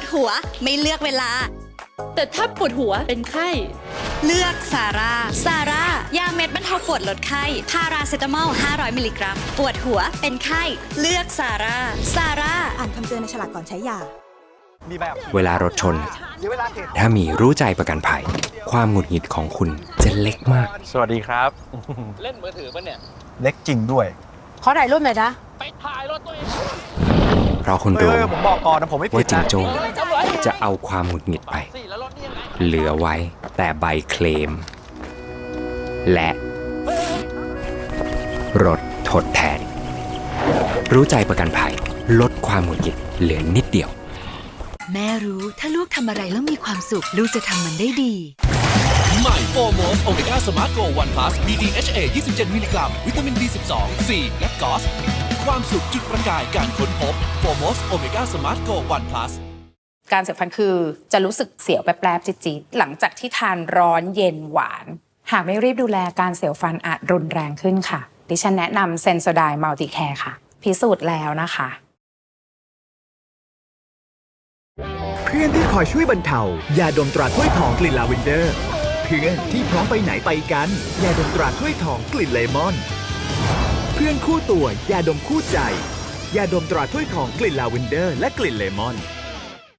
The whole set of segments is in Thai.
ดหัวไม่เลือกเวลา แต่ถ้าปวดหัวเป็นไข้ เลือกซาร่าซาร่ายาเม็ดบรรเทาปวดลดไข้ พาราเซตามอล 500 มิลลิกรัม ปวดหัวเป็นไข้ เลือกซาร่าซาร่าอ่านคำเตือนในฉลากก่อนใช้ยา มีใบขับขี่เวลารถชนเสียเวลาเขตถ้ามีรู้ใจประกันภัย ความหงุดหงิดของคุณจะเล็กมาก สวัสดีครับ เล่นมือถือปะเนี่ย เล็กจริงด้วย ขอถ่ายรูปหน่อยนะ ไปถ่ายรถตัวเองเพ ราะคุณเฮ้ยรู้เฮ้ยผมบอกก่อนนะผมไม่ผิว่าดจิงนะโจ้ตำรวจจะเอาความหงุดหงิดไปสี่แล้วรถนี่ยังไงเหลือไว้แต่ใบเคลม และ รถทดแทน รู้ใจประกันภัย ลดความหงุดหงิดเหลือนิดเดียว แม่รู้ถ้าลูกทำอะไรแล้วมีความสุข ลูกจะทำมันได้ดีใหม่โฟโมสโอเมก้าสมาร์ทโกวันพลัส BDHA 27 มิลลิกรัม วิตามิน B12 C และกอส ความสุขจุดประกายการค้นพบโฟโมสโอเมก้าสมาร์ทโกวันพลัสการเสียวฟันคือจะรู้สึกเสียวแป๊บๆจี๊ดๆหลังจากที่ทานร้อนเย็นหวาน หากไม่รีบดูแลการเสียวฟันอาจรุนแรงขึ้นค่ะ ดิฉันแนะนำเซนโซไดมัลติแคร์ค่ะ พิสูจน์แล้วนะคะ เพื่อนที่คอยช่วยบรรเทายาดมตราถ้วยทองกลิ่นลาเวนเดอร์เพื่อนที่พร้อมไปไหนไปกันยาดมตราถ้วยทองกลิ่นเลมอน เพื่อนคู่ตัวยาดมคู่ใจ ยาดมตราถ้วยทองกลิ่นลาเวนเดอร์ และกลิ่นเลมอน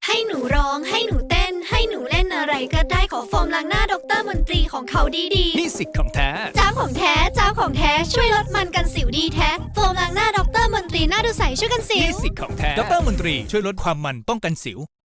ให้หนูร้องให้หนูเต้น ให้หนูเล่นอะไรก็ได้ขอโฟมล้างหน้าดรมนตรีของเขาดีนี่สิทธิ์ของแท้ ๆจ้าของแท้จ้าของแท้ช่วยลดมันกันสิวดีแท้โฟมล้างหน้าดรมนตรีหน้าดูใสช่วยกันสิวนี่สิทธิ์ของแท้ดรมนตรีช่วยลดความมันป้องกันสิว